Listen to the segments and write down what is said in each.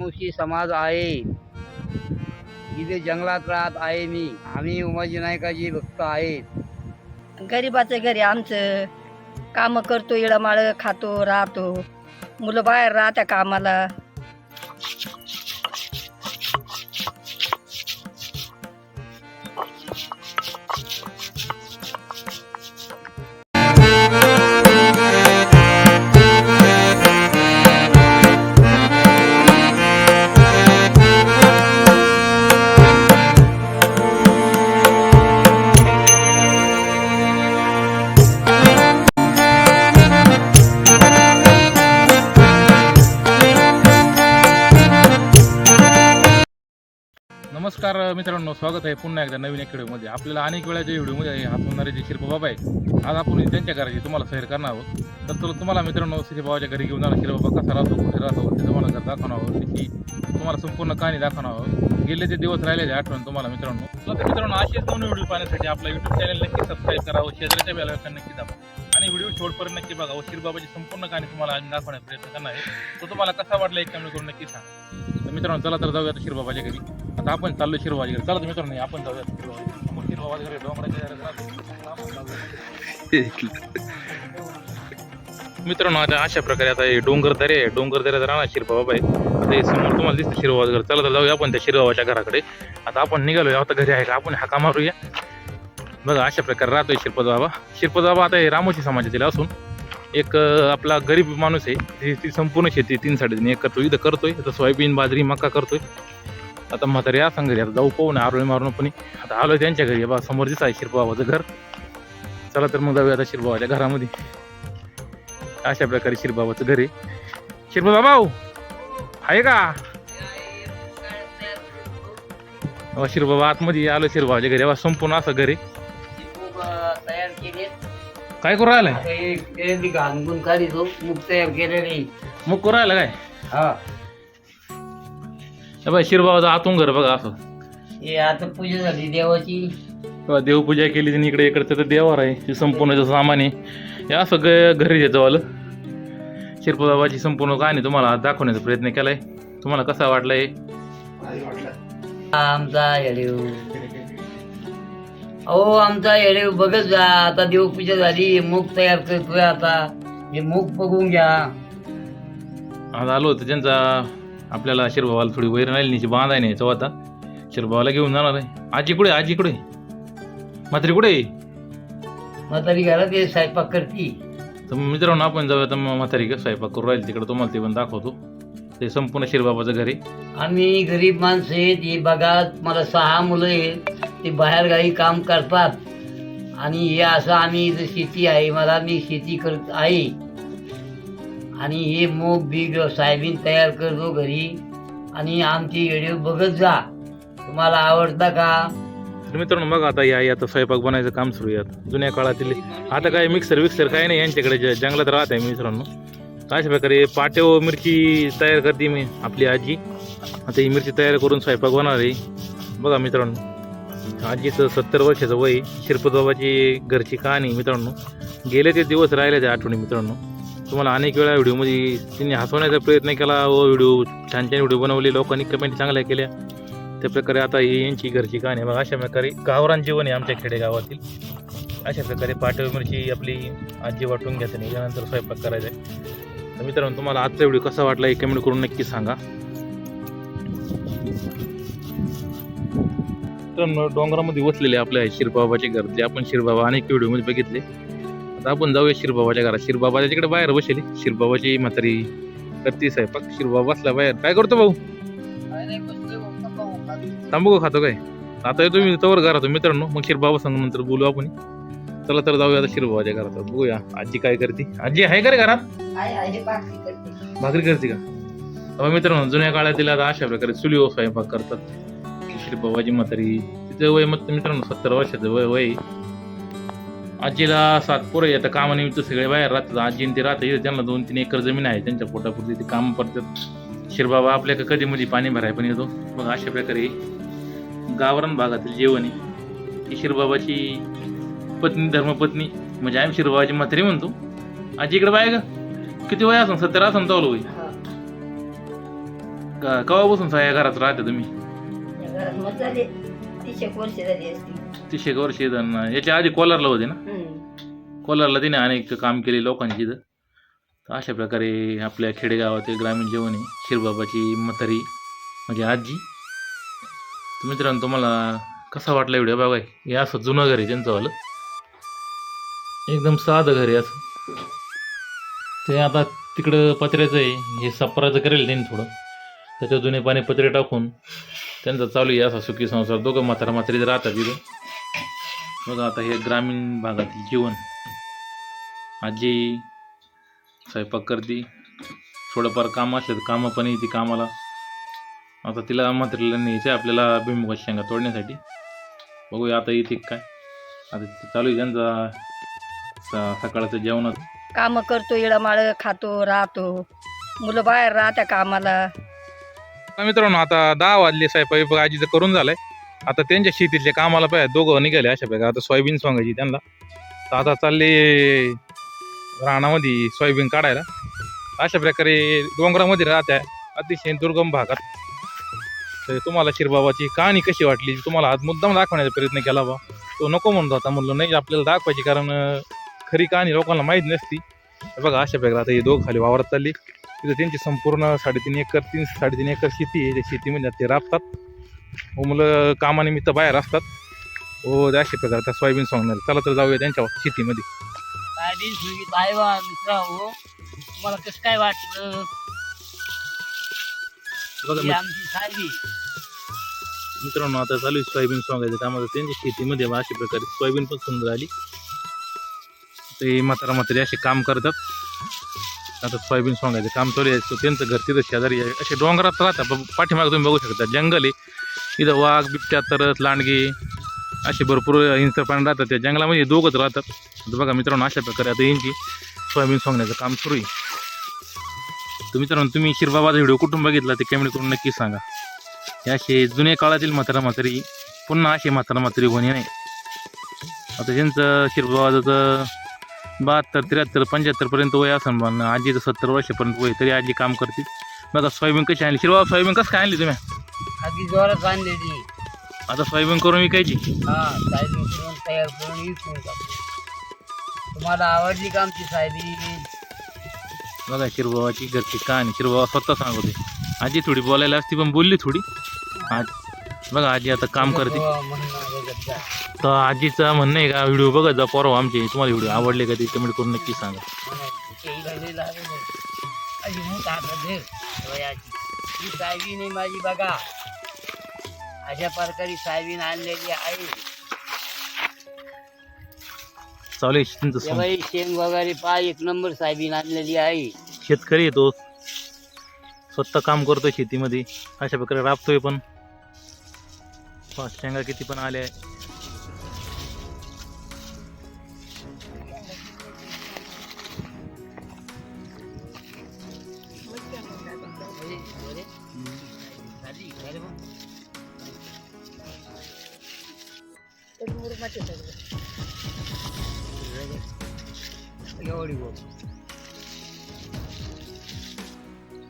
मुशी समाज आहे. इथे जंगलात राहत आहे मी. आम्ही उमाजी नायकाची भक्त आहेत. गरिबाचं घरी आमचं. काम करतो इळमाळ खातो राहतो. मुलं बाहेर राहत्या कामाला. मित्रांनो स्वागत आहे पुन्हा एकदा नवीन एक व्हिडिओमध्ये. आपल्याला अनेक वेळाच्या व्हिडिओमध्ये हात होणारे जे शिरपा बाबा आहे आज आपण त्यांच्या घराची तुम्हाला सैर करणार आहोत. तर तुला तुम्हाला मित्रांनो शिरबाबाच्या घरी घेऊन जाणार. शिरबाबा कसा राहतो कुठे राहतो ते तुम्हाला घर दाखवणार आहोत त्याची तुम्हाला संपूर्ण कहाणी दाखवणार आहोत. गेले ते दिवस राहिलेले आठवण तुम्हाला मित्रांनो. तर मित्रांनो असेच दोन व्हिडिओ पाहण्यासाठी आपला युट्यूब चॅनल नक्की सबस्क्राईब करावं शेजारच्या बेलायकन नक्की दाबा. आणि व्हिडिओ शेवटपर्यंत नक्की बघा. व शिरबाबाची संपूर्ण कहाणी तुम्हाला आज दाखवण्याचा प्रयत्न करणार आहे. तो तुम्हाला कसा वाटला एक कमेंट करून नक्की सांगा. मित्रांनो चला तर जाऊया आता शिरबाबाच्या घरी. आता आपण चाललो शिरबाबाच्या घरी. चला तर मित्रांनो आपण जाऊया शिरबाबाच्या मग शिरबाबाच्या घरी डोंगराच्या मित्रांनो आता अशा प्रकारे आता हे डोंगर दरे आहे. डोंगर दऱ्यात राहणार शिरबाबा आहे. आता हे समोर तुम्हाला दिसतं शिरबाबाचं घर. चला तर जाऊया आपण त्या शिरबाबाच्या घराकडे. आता आपण निघालो आता घरी आहे. का आपण हाका मारूया. बघा अशा प्रकारे राहतोय शिरपत बाबा शिरपत बाबा आता हे रामोशी समाजातील असून एक आपला गरीब माणूस आहे. ती संपूर्ण शेती तीन साडेतीन एक करतो इथं करतोय. तर सोयाबीन बाजरी मका करतोय. आता म्हातारी या घरी आता जाऊ पाहू ना आरोळी मारून पण. आता आलोय त्यांच्या घरी. बा समोर दिसत आहे शिरबाबाचं घर. चला तर मग जाऊया आता शिरबाबाच्या घरामध्ये. अशा प्रकारे शिरबाबाचं घर आहे. शिरबाबा भाऊ आहे का? शिरबाबा आतमध्ये आलो शिरबाबाच्या घरी. बा संपूर्ण असं घर आहे. काय करू राहिलाय? घालून मूग तयार केलेले मग करू राहिला काय? हा. हे बाय शिरबाबाचं आतून घर बघा असं. हे आता पूजा झाली देवाची. तेव्हा देवपूजा केली त्यांनी इकडे इकडचं तर देवार आहे. हे संपूर्ण जे सामान आहे हे असं ग घरी द्यायचं वालं शिरपबाबाची संपूर्ण कहाणी तुम्हाला आज दाखवण्याचा प्रयत्न केलाय. तुम्हाला कसा वाटलाय? आमचा अहो आमचा येडेव बघत जा आता देवपूजा झाली मूग तयार करतोय आता. हे मूग बघून घ्या. आज आलो होतं त्यांचा आपल्याला शिरबाबाला थोडी वैर नालीची बांध आहे नाही आता शिरबाबाला घेऊन जाणार आहे. आजी कुठे आजी कुठे म्हातारी कुठे आहे? म्हातारी घरात हे स्वयंपाक करती. तर मित्रांनो आपण जाऊया तर मग म्हातारी का स्वयंपाक करू राहील तिकडे तुम्हाला ते पण दाखवतो. ते संपूर्ण शिरबाबाचं घर आहे. आम्ही गरीब माणसं आहेत हे बघा मला सहा मुलं आहेत. ते बाहेर काम करतात. आणि हे असं आम्ही इथं शेती आहे मला मी शेती करत आहे. आणि हे मूग बीग सायबीन तयार करतो घरी. आणि आमची व्हिडिओ बघत जा. तुम्हाला आवडता का? तर मित्रांनो बघा आता या आता स्वयंपाक बनायचं काम सुरू आहे आता. जुन्या काळातील आता काय मिक्सर विक्सर काय नाही यांच्याकडे. ज- जंगलात राहत आहे मित्रांनो. तर अशा प्रकारे पाट्यो मिरची तयार करते मी आपली आजी. आता ही मिरची तयार करून स्वयंपाक बनवणार आहे. बघा मित्रांनो. आजीचं सत्तर वर्षाचं वय शिरपतबाबाची घरची कहाणी मित्रांनो. गेले ते दिवस राहिले त्या आठवणी मित्रांनो. तुम्हाला अनेक वेळा व्हिडिओमध्ये त्यांनी हसवण्याचा प्रयत्न केला व व्हिडिओ छान छान व्हिडिओ बनवले लोकांनी कमेंट चांगल्या केल्या. त्या प्रकारे आता ही यांची घरची कहाणी मग अशा प्रकारे गावरान जीवन आहे आमच्या खेडेगावातील. अशा प्रकारे पाठव मिरची आपली आजी वाटून घ्यायचं आणि त्यानंतर स्वयंपाक करायचा आहे. तर मित्रांनो तुम्हाला आजचा व्हिडिओ कसा वाटला हे कमेंट करून नक्की सांगा. मित्रांनो डोंगरामध्ये वसलेले आपल्या शिरबाबाचे घर जे आपण शिरबाबा अनेक व्हिडिओमध्ये बघितले. आता आपण जाऊया शिरबाबाच्या घरात. शिरबाबाच्या तिकडे बाहेर बसले. शिरबाबाची म्हातारी करते स्वयंपाक. शिरबाबा बसला बाहेर. काय करतो भाऊ? तांबू खातो काय? आता येतो मी तवर घरात मित्रांनो. मग शिरबाबा सांग नंतर बोलू आपण. चला तर जाऊया आता शिरबाबाच्या घरात. बघूया. आजी काय करते? आजी आहे का रे घरात? भाकरी करते. का? मित्रांनो जुन्या काळातील आता अशा प्रकारे चुलीवर स्वयंपाक करतात. शिरबाबाची म्हातारी. तिचं वय मग मित्रांनो सत्तर वर्षाचं वय वय. आजीला सात पोरं येतं कामानिमित्त सगळे बाहेर राहतात. आजी ते राहते त्यांना दोन तीन एकर जमीन आहे त्यांच्या पोटापुरती ते काम करतात. शिरबाबा आपल्या कधी मध्ये पाणी भराय पण येतो. मग अशा प्रकारे गावरान भागातील जेवण आहे. ही शिरबाबाची पत्नी धर्मपत्नी म्हणजे आम्ही शिरबाबाची म्हातारी म्हणतो. आजी इकडे बाय का किती वय असं सत्तर असं चालू होईल क- केव्हापासून सा या घरात राहते तुम्ही? घरात मग झाले वर्ष झाली असती. तीसशे एक वर्ष येतात ना याच्या आधी कोलारला होते ना? हम्म. कोलारला तिने अनेक काम केले लोकांची इथं. तर अशा प्रकारे आपल्या खेडेगावात ग्रामीण जेवण आहे शिरबाबाची म्हातारी म्हणजे आजी. तर मित्रांनो तुम्हाला कसा वाटला व्हिडिओ बघा हे असं जुनं घर आहे त्यांचंवालं एकदम साधं घर आहे असं. ते आता तिकडं पत्र्याचं आहे हे सपराचं करेल त्यांनी थोडं. त्याच्यात जुने पाणी पत्रे टाकून त्यांचा चालू आहे असा सुखी संसार. दोघं म्हातारा म्हातारीत राहतात तिथं बघा आता हे ग्रामीण भागातील जीवन. आजी स्वयंपाक करते. थोडंफार काम असलं तर कामं पण येते कामाला. आता तिला म्हातारीला न्यायचं आहे आपल्याला भुईमुगाच्या शेंगा तोडण्यासाठी. बघूया आता येते काय. आता चालू आहे त्यांचा स- सकाळचं जेवणात कामं करतो इळमाळ खातो राहतो. मुलं बाहेर राहत्या कामाला. हा मित्रांनो आता दहा वाजले साहेब आजीचं करून झालंय. आता त्यांच्या शेतीतले कामाला पाहिजे दोघं निघाले अशा प्रकारे. आता सोयाबीन सोंगायची त्यांना. तर आता चालले रानामध्ये सोयाबीन काढायला. अशा प्रकारे डोंगरामध्ये राहत्या अतिशय दुर्गम भागात. तर तुम्हाला शिरबाबाची कहाणी कशी वाटली? तुम्हाला आज मुद्दाम दाखवण्याचा प्रयत्न केला बा. तो नको म्हणत होता म्हणलं नाही. आपल्याला दाखवायची कारण खरी कहाणी लोकांना माहीत नसती. बघा अशा प्रकारे आता हे दोघं खाली वावरत चालली. तिथं त्यांची संपूर्ण साडेतीन एकर तीन साडेतीन एकर शेती आहे. त्या शेतीमध्ये ते राबतात. व मुलं कामानिमित्त बाहेर असतात. व अशा प्रकारे त्या सोयाबीन सोंगणार. चला तर जाऊया त्यांच्या शेतीमध्ये. मित्रा हो. तुम्हाला कसं काय वाटलं? ही आमची मित्रांनो आता चालू आहे सोयाबीन सोंगायचं. त्यामध्ये त्यांच्या शेतीमध्ये अशा प्रकारे सोयाबीन पण सुंदर आली. ते म्हातारा म्हातारी असे काम करतात. आता सोयाबीन सोंगायचं काम चालू आहे. त्यांचं घर तिथं शेजारी आहे. असे डोंगरात राहतात पाठीमागे तुम्ही बघू शकता जंगल आहे. इथं वाघ बिबट्या तरत लांडगे असे भरपूर हिंसर प्राणी राहतात. त्या जंगलामध्ये दोघंच राहतात. आता बघा मित्रांनो अशा प्रकारे आता यांची सोयाबीन सोंगण्याचं काम सुरू आहे. तर मित्रांनो तुम्ही शिरबाबाचा व्हिडिओ कुठून बघितला ते कमेंट करून नक्की सांगा. हे असे जुन्या काळातील म्हातारा म्हातारी पुन्हा असे म्हातारा म्हातारी होणे नाही. आता ज्यांचं शिरबाबाचं बहात्तर त्र्याहत्तर पंच्याहत्तर पर्यंत वय असेल पण आजीचं सत्तर वर्षापर्यंत वय तरी आजी काम करते. बघा सोयाबीन कशी आणली? शिरबाबा सोयाबीन कसं काय आणली तुम्ही? अगदी जोरात आणलेली आता सोयाबीन करून विकायची? हा सायबीन करून तयार करून विकून टाकू तुम्हाला आवडली का आमची सायबीन? बघा शिरबाबाची घरची कहाणी शिरबाबा स्वतः सांगते. आजी थोडी बोलायला असती पण बोलली थोडी. आज बघा आजी आता काम करते. तर आजीचं म्हणणं आहे का व्हिडिओ बघत जा पोरव आमचे. तुम्हाला व्हिडिओ आवडले का ते कमेंट करून नक्की सांगा. सायबीन आहे माझी बघा अशा प्रकारे सायबीन आणलेली आहे चालू आहे शेंग वगैरे पा एक नंबर सायबीन आणलेली आहे. शेतकरी येतो स्वतः काम करतोय शेतीमध्ये. अशा प्रकारे राबतोय पण. पहा, शेंगा किती पण आल्या आहे.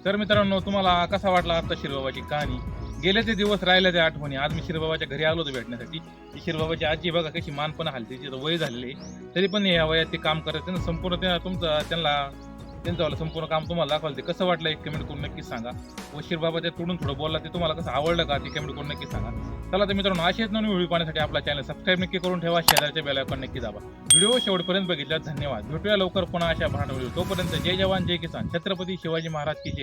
तर मित्रांनो तुम्हाला कसा वाटला आता शिरबाबाची कहाणी? गेले ते दिवस राहिले ते आठवणी. आज मी शिरबाबाच्या घरी आलो होतो भेटण्यासाठी. ती शिरबाबाची आजी बघा कशी मान पण हलते. तिचं वय झालेले तरी पण या वयात ते काम करत त्यांना संपूर्ण त्या तुमचं त्यांना त्यांचं संपूर्ण काम तुम्हाला दाखवलं. ते कसं वाटलं एक कमेंट करून नक्की सांगा. व शिरबाबाच्या तोडून थोडं बोलला ते तुम्हाला कसं आवडलं का? ते कमेंट करून नक्की सांगा. चला तर मित्रांनो असेच नवीन व्हिडिओ पाहण्यासाठी आपला चॅनल सबस्क्राईब नक्की करून ठेवा. शेजारच्या बेलायकॉन नक्की दाबा. व्हिडिओ शेवटपर्यंत बघितला धन्यवाद. भेटूया लवकर पुन्हा अशा भांड व्हिडिओ तोपर्यंत जय जवान जय किसान. छत्रपती शिवाजी महाराज की जय.